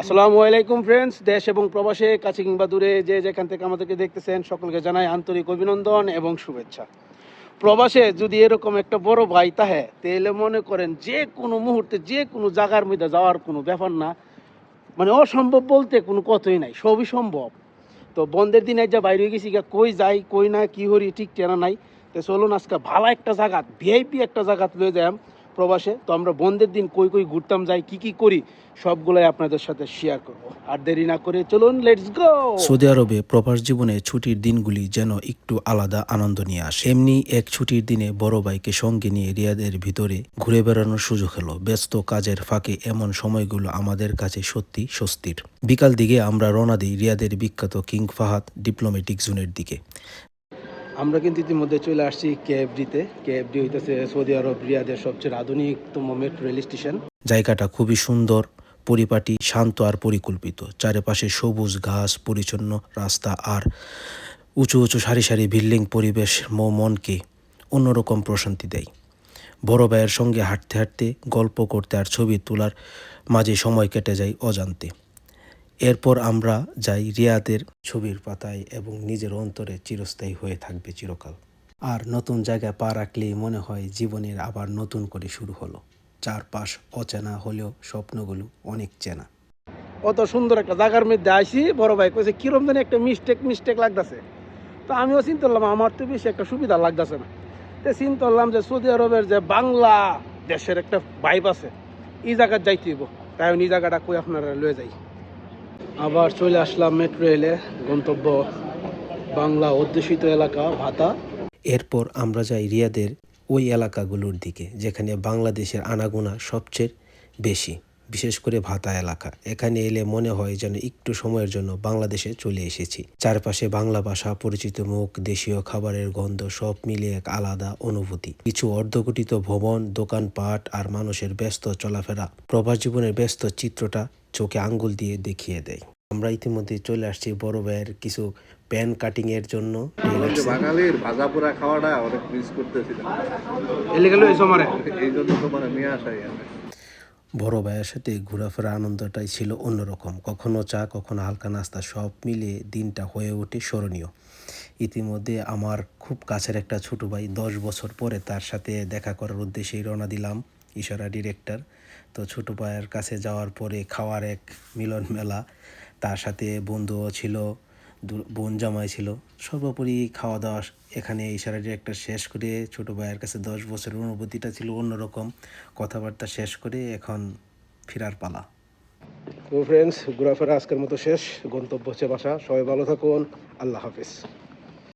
আসসালামু আলাইকুম ফ্রেন্ডস দেশ এবং প্রবাসে, কাছে কিংবা দূরে, যে যেখান থেকে আমাদেরকে দেখতেছেন, সকলকে জানাই আন্তরিক অভিনন্দন এবং শুভেচ্ছা। প্রবাসে যদি এরকম একটা বড় ভাই তাহে তাহলে মনে করেন যে কোনো মুহূর্তে, যে কোনো জায়গার মধ্যে যাওয়ার কোনো ব্যাপার না। মানে অসম্ভব বলতে কোনো কথাই নাই, সবই সম্ভব। তো বন্ধের দিনে যা বাইরে গেছি গা কই যাই, কই না, কি হরি ঠিক চেনা নাই। তো চলুন আজকে ভালো একটা জায়গা ভিআইপি একটা জায়গা লয়ে যাই প্রবাসে, তো আমরা বন্ধের দিন কই কই ঘুরতাম, যাই, কি কি করি, সবগুলোই আপনাদের সাথে শেয়ার করব। আর দেরি না করে চলুন লেটস গো সৌদি আরবে প্রবাস জীবনে ছুটির দিনগুলি যেন একটু আলাদা আনন্দ নিয়ে আসে। এমনি এক ছুটির দিনে বড় ভাইকে সঙ্গে নিয়ে রিয়াদের ভিতরে ঘুরে বেড়ানোর সুযোগ হলো ব্যস্ত কাজের ফাঁকে এমন সময়গুলো আমাদের কাছে সত্যি স্বস্তির। বিকাল দিকে আমরা রওনা দিই রিয়াদের বিখ্যাত কিং ফাহাদ ডিপ্লোম্যাটিক জোনের দিকে। আমরা কিন্তু ইতিমধ্যে চলে আসছি কেএফডিতে। কেএফডি হইতেছে সৌদি আরব, রিয়াদের সবচেয়ে আধুনিকতম মেট্রো রেল স্টেশন। জায়গাটা খুবই সুন্দর, পরিপাটি, শান্ত আর পরিকল্পিত। চারিপাশে সবুজ ঘাস, পরিচ্ছন্ন রাস্তা আর উঁচু উঁচু সারি সারি বিল্ডিং পরিবেশ মো মনকে অন্যরকম প্রশান্তি দেয়। বড় ভাইয়ের সঙ্গে হাঁটতে হাঁটতে, গল্প করতে আর ছবি তোলার মাঝে সময় কেটে যায় অজান্তে। এরপর আমরা যাই রিয়াদের ছবির পাতায় এবং নিজের অন্তরে চিরস্থায়ী হয়ে থাকবে চিরকাল। আর নতুন জায়গায় পা রাখলেই মনে হয় জীবনের আবার নতুন করে শুরু হলো। চারপাশ অচেনা হলেও স্বপ্নগুলো অনেক চেনা। অত সুন্দর একটা জায়গার মধ্যে আসি বড় ভাই কইছে, কিরম জানি একটা মিস্টেক মিস্টেক লাগতেছে। তো আমিও চিন্তা করলাম, আমার তো বেশি একটা সুবিধা লাগতেছে না। তো চিন্তা করলাম যে সৌদি আরবের যে বাংলা দেশের একটা ভাইব আছে, এই জায়গার যাইতে তাই এই জায়গাটা কই আপনারা লয়ে যাই। আবার চলে আসলাম মেট্রো রেলে, গন্তব্য বাংলা অধ্যুষিত এলাকা, ভাতা। এরপর আমরা যাই রিয়াদের ওই এলাকাগুলোর দিকে, যেখানে বাংলাদেশের আনাগোনা সবচেয়ে বেশি। বিশেষ করে ভাতা এলাকা। এখানে এলে মনে হয় যেন একটু সময়ের জন্য বাংলাদেশে চলে এসেছি। চারপাশে বাংলা ভাষা পরিচিত মুখ দেশীয় খাবারের গন্ধ সব মিলিয়ে এক আলাদা অনুভূতি। কিছু অর্ধগঠিত ভবন দোকানপাট আর মানুষের ব্যস্ত চলাফেরা। প্রবাস জীবনের ব্যস্ত চিত্রটা চোখে আঙ্গুল দিয়ে দেখিয়ে দেয়। আমরা ইতিমধ্যে চলে আসছি বড় ভাইয়ের কিছু প্যান কাটিং এর জন্য। বাঙালির ভাজা পোড়া খাওয়াটা অনেক মিস করতেছিলাম। এলে গেল এই সময় এই জন্য তো নিয়ে আসাই আমি বড় ভাইয়ের সাথে ঘোরাফেরা আনন্দটাই ছিল অন্যরকম। কখনো চা, কখনো হালকা নাস্তা, সব মিলিয়ে দিনটা হয়ে ওঠে স্মরণীয়। ইতিমধ্যে আমার খুব কাছের একটা ছোটো ভাই দশ বছর পরে তার সাথে দেখা করার উদ্দেশ্যেই রওনা দিলাম, ইশারা ডিরেক্টর। তো ছোটো ভাইয়ের কাছে যাওয়ার পরে খাওয়ার এক মিলন মেলা তার সাথে বন্ধুও ছিল বোন জামাই ছিল। সর্বোপরি খাওয়া দাওয়া এখানে ইশারাটি একটা শেষ করে ছোট ভাইয়ের কাছে দশ বছরের অনুভূতিটা ছিল অন্যরকম। কথাবার্তা শেষ করে এখন ফেরার পালা। ফ্রেন্ডস ঘোরাফেরা আজকের মতো শেষ। গন্তব্য হচ্ছে বাসা। সবাই ভালো থাকুন। আল্লাহ হাফিজ।